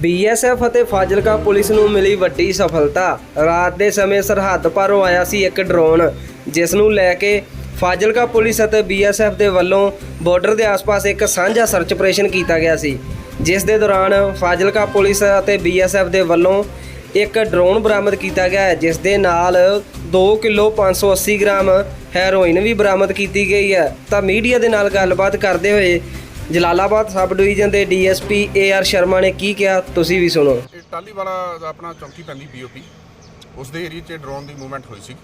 BSF ਅਤੇ Fazilka police ਨੂੰ ਮਿਲੀ ਵੱਡੀ ਸਫਲਤਾ। ਰਾਤ ਦੇ ਸਮੇਂ ਸਰਹੱਦ ਪਾਰੋਂ ਆਇਆ ਸੀ ਇੱਕ ਡਰੋਨ, ਜਿਸ ਨੂੰ ਲੈ ਕੇ ਫਾਜ਼ਿਲਕਾ ਪੁਲਿਸ ਅਤੇ ਬੀਐਸਐਫ ਦੇ ਵੱਲੋਂ ਬਾਰਡਰ ਦੇ ਆਸ-ਪਾਸ ਇੱਕ ਸਾਂਝਾ ਸਰਚ ਆਪਰੇਸ਼ਨ ਕੀਤਾ ਗਿਆ ਸੀ, ਜਿਸ ਦੇ ਦੌਰਾਨ ਫਾਜ਼ਿਲਕਾ ਪੁਲਿਸ ਅਤੇ ਬੀਐਸਐਫ ਦੇ ਵੱਲੋਂ ਇੱਕ ਡਰੋਨ ਬਰਾਮਦ ਕੀਤਾ ਗਿਆ ਹੈ ਜਿਸ ਦੇ ਨਾਲ 2 ਕਿਲੋ 580 ਗ੍ਰਾਮ ਹੈਰੋਇਨ ਵੀ ਬਰਾਮਦ ਕੀਤੀ ਗਈ ਹੈ। ਤਾਂ ਮੀਡੀਆ ਦੇ ਨਾਲ ਗੱਲਬਾਤ ਕਰਦੇ ਹੋਏ ਜਲਾਲਾਬਾਦ ਸਬ ਡਿਵੀਜ਼ਨ ਦੇ ਡੀਐਸਪੀ ਏਆਰ ਸ਼ਰਮਾ ਨੇ ਕੀ ਕਿਹਾ, ਤੁਸੀਂ ਵੀ ਸੁਣੋ। ਇਹ ਟਾਲੀ ਵਾਲਾ ਦਾ ਆਪਣਾ ਚੌਂਕੀ ਪੈਂਦੀ ਪੀਓਪੀ ਉਸ ਦੇ ਏਰੀਆ 'ਚ ਡਰੋਨ ਦੀ ਮੂਵਮੈਂਟ ਹੋਈ ਸੀ।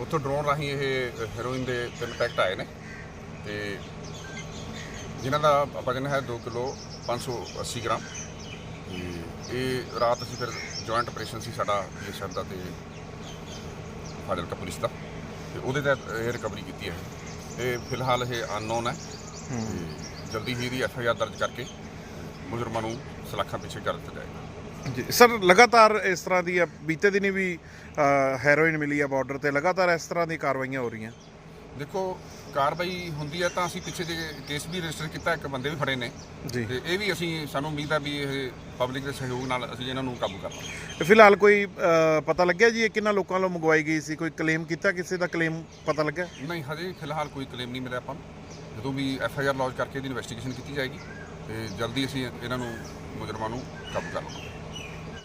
ਉੱਥੋਂ ਡਰੋਨ ਰਾਹੀਂ ਇਹ ਹੈਰੋਇਨ ਦੇ ਤਿੰਨ ਪੈਕਟ ਆਏ ਨੇ ਤੇ ਜਿਨ੍ਹਾਂ ਦਾ ਵਜਨ ਹੈ 2 ਕਿਲੋ 580 ਗ੍ਰਾਮ। ਤੇ ਇਹ ਰਾਤ ਅਸੀਂ ਫਿਰ ਜੁਆਇੰਟ ਆਪਰੇਸ਼ਨ ਸੀ ਸਾਡਾ ਬੀਐਸਐਫ ਦਾ ਤੇ ਫਾਜ਼ਿਲਕਾ ਪੁਲਿਸ ਦਾ। ਤੇ ਉਹਦੇ ਤਹਿਤ ਇਹ ਰਿਕਵਰੀ ਕੀਤੀ ਹੈ। ਇਹ ਫਿਲਹਾਲ ਇਹ ਅਨਨੋਨ ਹੈ। ਜਲਦੀ ਹੀ ਇਹਦੀ ਐਫ ਆਈ ਆਰ ਦਰਜ ਕਰਕੇ ਮੁਜਰਮਾਂ ਨੂੰ ਸਲਾਖਾਂ ਪਿੱਛੇ ਕਰ ਦਿੱਤਾ ਜਾਏਗਾ। ਜੀ ਸਰ ਲਗਾਤਾਰ ਇਸ ਤਰ੍ਹਾਂ ਦੀ ਆ, ਬੀਤੇ ਦਿਨੀ ਵੀ ਅ, ਹੈਰੋਇਨ ਮਿਲੀ ਆ ਬਾਰਡਰ ਤੇ ਲਗਾਤਾਰ ਇਸ ਤਰ੍ਹਾਂ ਦੀ ਕਾਰਵਾਈਆਂ ਹੋ ਰਹੀਆਂ? ਦੇਖੋ ਕਾਰਵਾਈ ਹੁੰਦੀ ਹੈ ਤਾਂ ਅਸੀਂ ਪਿੱਛੇ ਜੇ ਕੇਸ ਵੀ ਰਜਿਸਟਰ ਕੀਤਾ ਇੱਕ ਬੰਦੇ ਵੀ ਫੜੇ ਨੇ। ਜੀ। ਤੇ ਇਹ ਵੀ ਅਸੀਂ ਸਾਨੂੰ ਉਮੀਦ ਹੈ ਵੀ ਇਹ ਪਬਲਿਕ ਦੇ ਸਹਿਯੋਗ ਨਾਲ ਅਸੀਂ ਇਹਨਾਂ ਨੂੰ ਕਾਬੂ ਕਰ ਤੇ ਫਿਲਹਾਲ ਕੋਈ ਅ, ਪਤਾ ਲੱਗਿਆ ਜੀ ਇਹ ਕਿੰਨਾ ਲੋਕਾਂ ਵੱਲੋਂ ਮੰਗਵਾਈ ਗਈ ਸੀ? ਕੋਈ ਕਲੇਮ ਕੀਤਾ ਕਿਸੇ ਦਾ ਕਲੇਮ ਪਤਾ ਲੱਗਿਆ? ਨਹੀਂ ਹਜੇ ਫਿਲਹਾਲ ਕੋਈ ਕਲੇਮ ਨਹੀਂ ਮਿਲਿਆ ਆਪਾਂ ਨੂੰ। ਜਦੋਂ ਵੀ ਐਫ ਆਈ ਆਰ ਲੌਂਚ ਕਰਕੇ ਇਹਦੀ ਇਨਵੈਸਟੀਗੇਸ਼ਨ ਕੀਤੀ ਜਾਏਗੀ, ਤੇ ਜਲਦੀ ਅਸੀਂ ਇਹਨਾਂ ਨੂੰ ਮੁਜਰਮਾਂ ਨੂੰ ਕਾਬੂ ਕਰ ਲਵਾਂਗੇ।